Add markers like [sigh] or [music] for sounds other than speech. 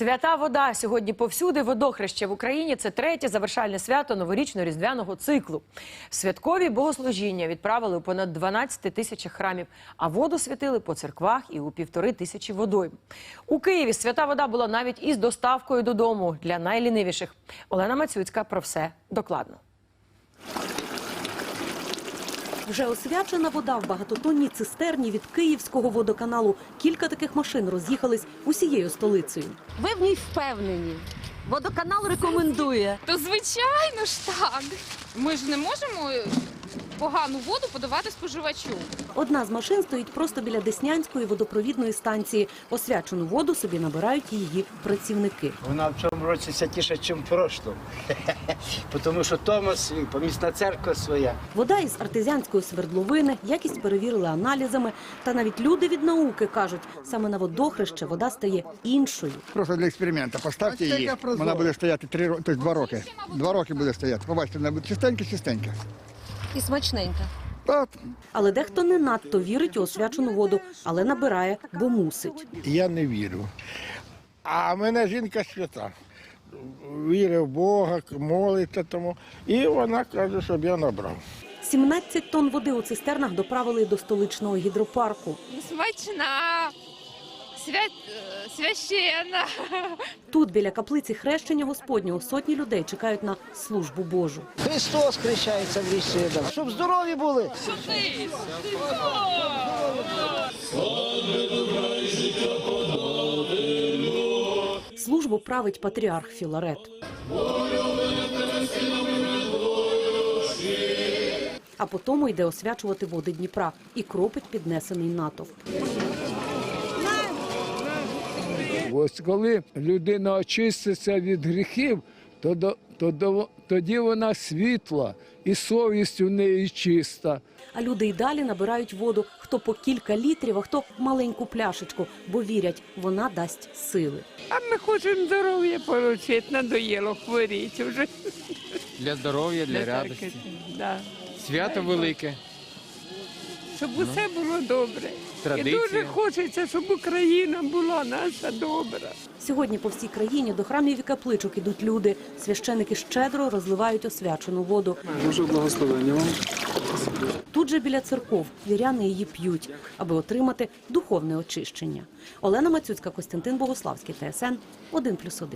Свята вода сьогодні повсюди. Водохреще в Україні це третє завершальне свято новорічно-різдвяного циклу. Святкові богослужіння відправили у понад 12 тисячах храмів, а воду святили по церквах і у півтори тисячі водойм. У Києві свята вода була навіть із доставкою додому для найлінивіших. Олена Мацюцька про все докладно. Вже освячена вода в багатотонній цистерні від Київського водоканалу. Кілька таких машин роз'їхались усією столицею. Ви в ній впевнені. Водоканал рекомендує. То звичайно ж так. Ми ж не можемо погану воду подавати споживачу. Одна з машин стоїть просто біля Деснянської водопровідної станції. Освячену воду собі набирають її працівники. Вона в цьому році святіша, ніж в прошлому. [laughs] Тому що Томас свій, помісна церква своя. Вода із артезіанської свердловини, якість перевірили аналізами. Та навіть люди від науки кажуть, саме на водохреще вода стає іншою. Просто для експерименту. Поставте її. Вона буде стояти три роки, тобто два роки. Два роки буде стояти. Побачите, вона буде чистенька, чистенька. І смачненька. Але дехто не надто вірить у освячену воду, але набирає, бо мусить. Я не вірю. А мене жінка свята. Вірить в Бога, молиться тому. І вона каже, щоб я набрав. 17 тонн води у цистернах доправили до столичного гідропарку. Смачна, свят... е, священна. Тут, біля каплиці хрещення Господнього, сотні людей чекають на службу Божу. Христос хрещається в лісі, щоб здорові були. Службу править патріарх Філарет. А потому йде освячувати води Дніпра і кропить піднесений натовп. Ось коли людина очиститься від гріхів, то, до- то, до- тоді вона світла і совість у неї чиста. А люди й далі набирають воду, хто по кілька літрів, а хто маленьку пляшечку, бо вірять, вона дасть сили. А ми хочемо здоров'я отримати, надоїло хворіти вже. Для здоров'я, для Для радості. Да. Свято велике. Щоб усе було добре. Традиція. І дуже хочеться, щоб Україна була наша добра. Сьогодні по всій країні до храмів і капличок ідуть люди. Священики щедро розливають освячену воду. Дуже благословення вам. Тут же біля церков віряни її п'ють, аби отримати духовне очищення. Олена Мацюцька, Костянтин Богославський, ТСН 1+,1.